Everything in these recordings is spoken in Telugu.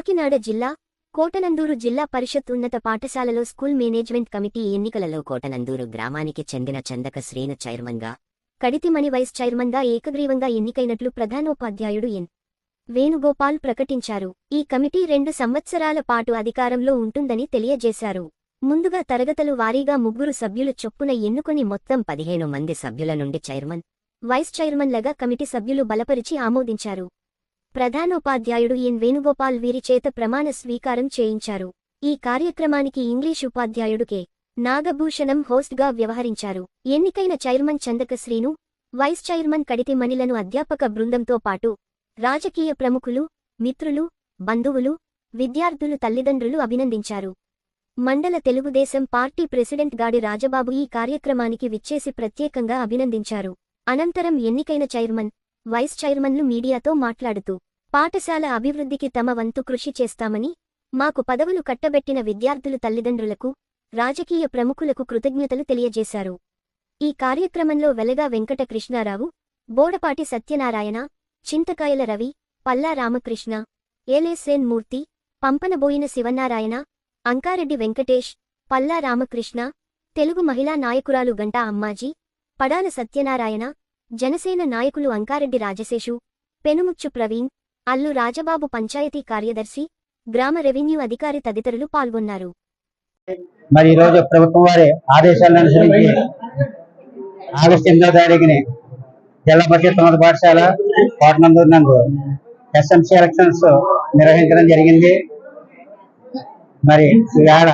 కాకినాడ జిల్లా కోటనందూరు జిల్లా పరిషత్ ఉన్నత పాఠశాలలో స్కూల్ మేనేజ్మెంట్ కమిటీ ఎన్నికలలో కోటనందూరు గ్రామానికి చెందిన చందక శ్రీను చైర్మన్గా కడితిమణి వైస్ చైర్మన్గా ఏకగ్రీవంగా ఎన్నికైనట్లు ప్రధానోపాధ్యాయుడు ఎన్. వేణుగోపాల్ ప్రకటించారు. ఈ కమిటీ రెండు సంవత్సరాల పాటు అధికారంలో ఉంటుందని తెలియజేశారు. ముందుగా తరగతులు వారీగా ముగ్గురు సభ్యులు చొప్పున ఎన్నుకొని మొత్తం పదిహేను మంది సభ్యుల నుండి చైర్మన్ వైస్ చైర్మన్లగా కమిటీ సభ్యులు బలపరిచి ఆమోదించారు. ప్రధానోపాధ్యాయుడు ఎన్ వేణుగోపాల్ వీరి చేత ప్రమాణ స్వీకారం చేయించారు. ఈ కార్యక్రమానికి ఇంగ్లీష్ ఉపాధ్యాయుడు కె. నాగభూషణం హోస్ట్గా వ్యవహరించారు. ఎన్నికైన చైర్మన్ చందకశ్రీను వైస్ చైర్మన్ కడితి మణిలను అధ్యాపక బృందంతో పాటు రాజకీయ ప్రముఖులు మిత్రులు బంధువులు విద్యార్థులు తల్లిదండ్రులు అభినందించారు. మండల తెలుగుదేశం పార్టీ ప్రెసిడెంట్ గాడి రాజబాబు ఈ కార్యక్రమానికి విచ్చేసి ప్రత్యేకంగా అభినందించారు. అనంతరం ఎన్నికైన చైర్మన్ వైస్ చైర్మన్లు మీడియాతో మాట్లాడుతూ పాఠశాల అభివృద్ధికి తమ వంతు కృషి చేస్తామని మాకు పదవులు కట్టబెట్టిన విద్యార్థులు తల్లిదండ్రులకు రాజకీయ ప్రముఖులకు కృతజ్ఞతలు తెలియజేశారు. ఈ కార్యక్రమంలో వెలగా వెంకట కృష్ణారావు బోడపాటి సత్యనారాయణ చింతకాయల రవి పల్లా రామకృష్ణ ఏలేసేన్ మూర్తి పంపనబోయిన శివనారాయణ అంకారెడ్డి వెంకటేష్ పల్లా రామకృష్ణ తెలుగు మహిళా నాయకురాలు గంటా అమ్మాజీ పడాల సత్యనారాయణ జనసేన నాయకులు అంకారెడ్డి రాజశేషు పెనుముచ్చు ప్రవీణ్ అల్లు రాజబాబు పంచాయతీ కార్యదర్శి గ్రామ రెవెన్యూ అధికారి తదితరులు పాల్గొన్నారు. మరి ఈరోజు రోజు ప్రభుత్వం వారి ఆదేశాలను అనుసరించి ఆగస్టు ఎనిమిదో తారీఖుని జిల్లా పరిషత్ ఉన్నత పాఠశాల కోటనందూరు నందు ఎస్ఎంసీ ఎలక్షన్స్ నిర్వహించడం జరిగింది. మరి ఈవేళ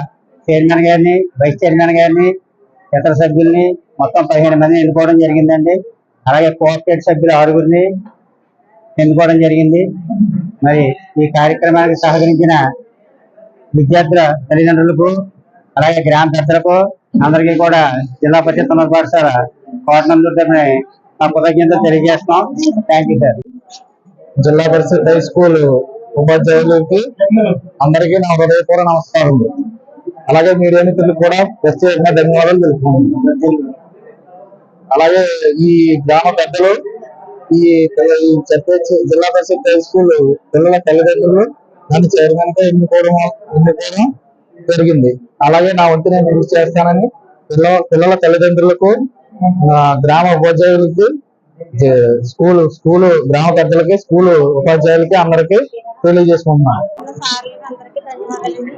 చైర్మన్ గారిని వైస్ చైర్మన్ గారిని ఇతర సభ్యుల్ని మొత్తం పదిహేను మందిని ఎన్నుకోవడం జరిగిందండి. అలాగే కోఆపరేట్ సభ్యులు ఆరుగురిని ఎన్నుకోవడం జరిగింది. మరి ఈ కార్యక్రమానికి సహకరించిన విద్యార్థుల తల్లిదండ్రులకు అలాగే గ్రామ పెద్దలకు అందరికీ కూడా జిల్లా పరిషత్ ఉన్నత పాఠశాల కోటనందూరు తరపున మా కృతజ్ఞతలు తెలియజేస్తున్నాం. థ్యాంక్ యూ సార్ జిల్లా పరిషత్ హై స్కూల్ ఉపాధ్యాయులకి అందరికీ నా హృదయపూర్వ నమస్కారం అలాగే మీడియా మిత్రులకు కూడా ప్రత్యేకంగా ధన్యవాదాలు తెలుపుకుంటున్నాను అలాగే ఈ గ్రామ పెద్దలు ఈ ఈ జిల్లా పరిషత్ హై స్కూల్ పిల్లల తల్లిదండ్రులు నన్ను చైర్మన్గా ఎన్నుకోవడం ఎన్నుకోవడం జరిగింది. అలాగే నా వంతు నేను యూజ్ చేస్తానని పిల్లల పిల్లల తల్లిదండ్రులకు గ్రామ ఉపాధ్యాయులకి స్కూల్ స్కూల్ గ్రామ పెద్దలకి స్కూల్ ఉపాధ్యాయులకి అందరికి తెలియజేసుకుంటున్నాను అందరికీ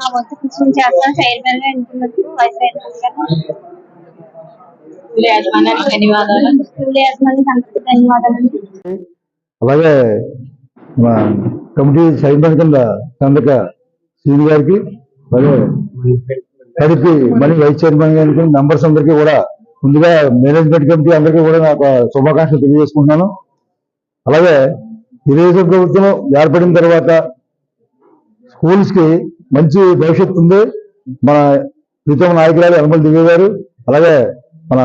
నా వంతు కృషి చేస్తాను చైర్మన్గా ఎన్నుకున్నందుకు వైస్ చైర్మన్గా స్కూల్ యాజమాన్యానికి ధన్యవాదాలు. స్కూల్ యాజమాన్యానికి అందరికీ ధన్యవాదాలండి అలాగే మా కమిటీ చైర్మన్ కింద చందక శ్రీని గారికి అలాగే కడిపి మళ్ళీ వైస్ చైర్మన్ గారికి మెంబర్స్ అందరికీ కూడా ముందుగా మేనేజ్మెంట్ కమిటీ అందరికీ కూడా నాకు శుభాకాంక్షలు తెలియజేసుకుంటున్నాను. అలాగే తెలుగుదేశం ప్రభుత్వం ఏర్పడిన తర్వాత స్కూల్స్కి మంచి భవిష్యత్తు ఉంది. మన ప్రీతమ నాయకురాలు యనమల దివ్య గారు అలాగే మన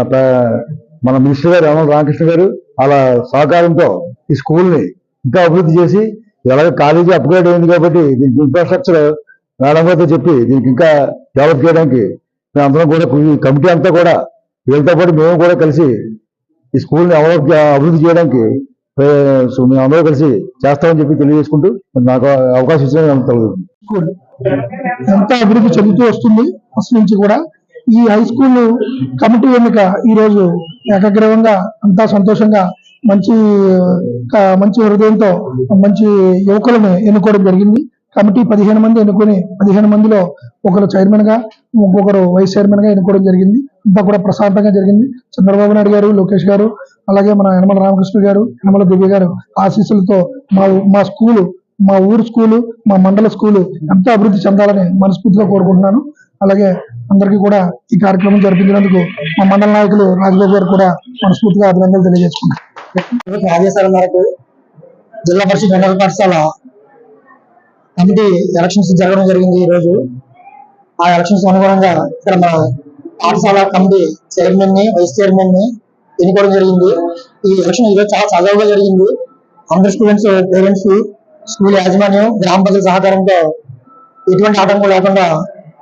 మన మినిస్టర్ గారు యనమల రామకృష్ణ గారు అలా సహకారంతో ఈ స్కూల్ని ఇంకా అభివృద్ధి చేసి ఎలాగ కాలేజీ అప్గ్రేడ్ అయింది కాబట్టి దీనికి ఇన్ఫ్రాస్ట్రక్చర్ మేడం గారితో చెప్పి దీనికి ఇంకా డెవలప్ చేయడానికి మేము అందరం కూడా ఈ కమిటీ అంతా కూడా వీళ్ళతో పాటు మేము కూడా కలిసి ఈ స్కూల్ని అభివృద్ధి చేయడానికి మేము అందరూ కలిసి చేస్తామని చెప్పి తెలియజేసుకుంటూ మరి నాకు అవకాశం ఇచ్చిన స్కూల్ ఎంత అభివృద్ధి చెందుతూ వస్తుంది. ఫస్ట్ నుంచి కూడా ఈ హై స్కూల్ కమిటీ ఎన్నిక ఈ రోజు ఏకగ్రీవంగా అంతా సంతోషంగా మంచి మంచి హృదయంతో మంచి యువకులను ఎన్నుకోవడం జరిగింది. కమిటీ పదిహేను మంది ఎన్నుకొని పదిహేను మందిలో ఒకరు చైర్మన్గా ఇంకొకరు వైస్ చైర్మన్గా ఎన్నుకోవడం జరిగింది. అంతా కూడా ప్రశాంతంగా జరిగింది. చంద్రబాబు నాయుడు గారు లోకేష్ గారు అలాగే మన యనమల రామకృష్ణ గారు యనమల దివ్య గారు ఆశీస్సులతో మా మా స్కూలు మా ఊరు స్కూలు మా మండల స్కూలు ఎంతో అభివృద్ధి చెందాలని మనస్ఫూర్తిగా కోరుకుంటున్నాను. అలాగే అందరికీ కూడా ఈ కార్యక్రమం జరిపించినందుకు మా మండల నాయకులు రాజబాబు గారు కూడా మనస్ఫూర్తిగా అభినందనలు తెలియజేసుకున్నాను ఆదేశాల మేరకు జిల్లా పరిషత్ మండల పాఠశాల కమిటీ ఎలక్షన్స్ జరగడం జరిగింది ఈ రోజు. ఆ ఎలక్షన్స్ అనుగుణంగా ఇక్కడ మన పాఠశాల కమిటీ చైర్మన్ని వైస్ చైర్మన్ని ఎన్నుకోవడం జరిగింది. ఈ ఎలక్షన్ ఈరోజు చాలా సజావుగా జరిగింది. అందరు స్టూడెంట్స్ పేరెంట్స్ స్కూల్ యాజమాన్యం గ్రామ ప్రజల సహకారంతో ఎటువంటి ఆటంకం లేకుండా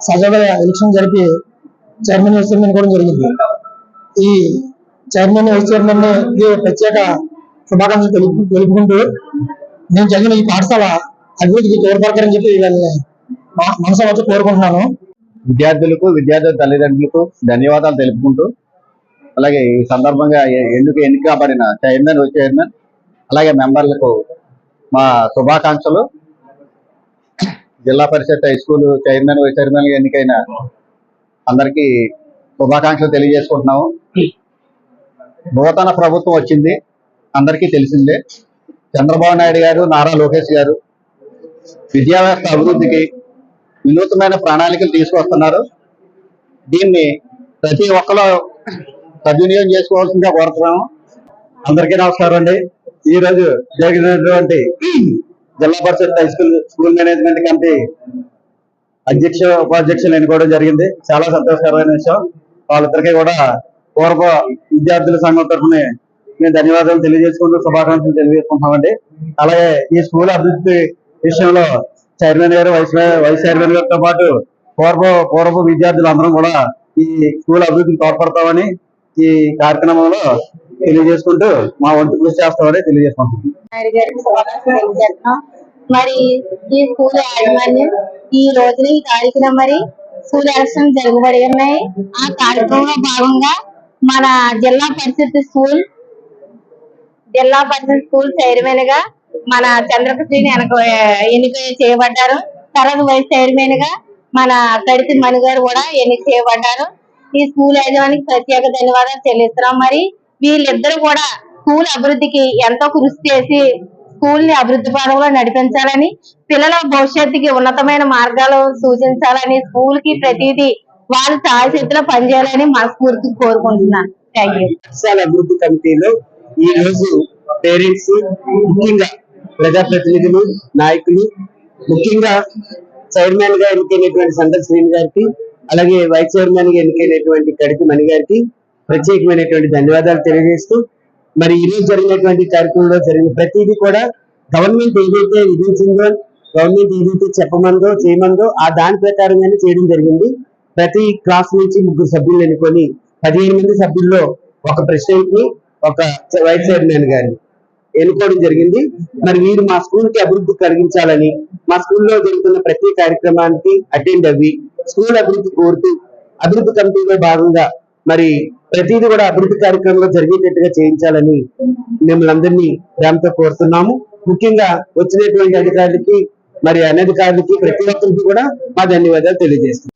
సజావుగా ఎలక్షన్ జరిపి చైర్మన్ వైస్ చైర్మన్ కూడా జరిగింది. ఈ చైర్మన్ వైస్ చైర్మన్ ప్రత్యేక శుభాకాంక్షలు తెలుపు తెలుపుకుంటూ నేను చదివిన ఈ పాఠశాల అభివృద్ధికి తోడ్పడతారని చెప్పి వీళ్ళని మనసు వచ్చి కోరుకుంటున్నాను. విద్యార్థులకు విద్యార్థుల తల్లిదండ్రులకు ధన్యవాదాలు తెలుపుకుంటూ అలాగే ఈ సందర్భంగా ఎందుకు ఎన్నిక కాబడిన చైర్మన్ వైస్ చైర్మన్ అలాగే మెంబర్లకు మా శుభాకాంక్షలు. Zilla parishad high school chairman vice chairman ఎన్నికైన అందరికీ శుభాకాంక్షలు తెలియజేసుకుంటున్నాము. నూతన ప్రభుత్వం వచ్చింది అందరికీ తెలిసిందే. చంద్రబాబు నాయుడు గారు నారా లోకేష్ గారు విద్యా వ్యవస్థ అభివృద్ధికి వినూత్నమైన ప్రణాళికలు తీసుకొస్తున్నారు. దీన్ని ప్రతి ఒక్కరు సద్వినియోగం చేసుకోవాల్సిందిగా కోరుతున్నాము. అందరికీ నమస్కారం అండి. ఈ రోజు జరిగినటువంటి zilla parishad high school school management committee అధ్యక్ష ఉపాధ్యక్షులు ఎన్నుకోవడం జరిగింది. చాలా సంతోషకరమైన విషయం. వాళ్ళిద్దరికీ కూడా పూర్వ విద్యార్థుల సంఘం తరఫున మేము ధన్యవాదాలు తెలియజేసుకుంటూ శుభాకాంక్షలు తెలియజేసుకుంటామండి అలాగే ఈ స్కూల్ అభివృద్ధి విషయంలో చైర్మన్ గారు వైస్ వైస్ చైర్మన్ గారితో పాటు పూర్వ పూర్వ విద్యార్థులు అందరం కూడా ఈ స్కూల్ అభివృద్ధికి తోడ్పడతామని ఈ కార్యక్రమంలో తెలియజేసుకుంటూ మా వంతు కృషి చేస్తామని తెలియజేసుకుంటున్నాం. మరి ఈ స్కూల్ యాజమాన్యం ఈ రోజున ఈ తారీఖున మరి స్కూల్ ఎలక్షన్ జరగబడి ఉన్నాయి. ఆ కార్యక్రమంలో భాగంగా మన జిల్లా పరిషత్ స్కూల్ జిల్లా పరిషత్ స్కూల్ చైర్మన్గా మన చంద్రకృష్ణ వెనక ఎన్నిక చేయబడ్డారు. తర్వాత వైస్ చైర్మన్గా మన కడితి మణి గారు కూడా ఎన్నిక చేయబడ్డారు. ఈ స్కూల్ యజమానికి ప్రత్యేక ధన్యవాదాలు చెల్లిస్తున్నాం. మరి వీళ్ళిద్దరూ కూడా స్కూల్ అభివృద్ధికి ఎంతో కృషి చేసి స్కూల్ని అభివృద్ధి పదంలో నడిపించాలని పిల్లల భవిష్యత్తుకి ఉన్నతమైన మార్గాలు సూచించాలని స్కూల్కి ప్రతిదీ వాళ్ళు సాయశక్తిలో పనిచేయాలని మనస్ఫూర్తి కోరుకుంటున్నాను. థ్యాంక్ యూ అభివృద్ధి కమిటీలో ఈ రోజు పేరెంట్స్ ముఖ్యంగా ప్రజాప్రతినిధులు నాయకులు ముఖ్యంగా చైర్మన్గా ఎన్నికైనటువంటి సందర్ శ్రీని గారికి అలాగే వైస్ చైర్మన్గా ఎన్నికైనటువంటి కడికి మణి గారికి ప్రత్యేకమైనటువంటి ధన్యవాదాలు తెలియజేస్తూ మరి ఈ రోజు జరిగినటువంటి కార్యక్రమంలో జరిగిన ప్రతిదీ కూడా గవర్నమెంట్ ఏదైతే విధించిందో గవర్నమెంట్ ఏదైతే చెప్పమందో చేయమందో ఆ దాని ప్రకారంగానే చేయడం జరిగింది. ప్రతి క్లాస్ నుంచి ముగ్గురు సభ్యులు ఎన్నుకొని పదిహేను మంది సభ్యుల్లో ఒక ప్రెసిడెంట్ని ఒక వైస్ చైర్మన్ గారిని. ఎన్నుకోవడం జరిగింది. మరి వీరు మా స్కూల్కి అభివృద్ధి కలిగించాలని మా స్కూల్లో జరుగుతున్న ప్రతి కార్యక్రమానికి అటెండ్ అవ్వి స్కూల్ అభివృద్ధి కోరుతూ అభివృద్ధి కమిటీలో భాగంగా మరి ప్రతిదీ కూడా అభివృద్ధి కార్యక్రమంలో జరిగేటట్టుగా చేయించాలని మిమ్మల్ని అందరినీ ప్రేమతో కోరుతున్నాము. ముఖ్యంగా వచ్చినటువంటి అధికారులకి మరి అనధికారులకి ప్రతి ఒక్కరికి కూడా మా ధన్యవాదాలు తెలియజేస్తున్నాం.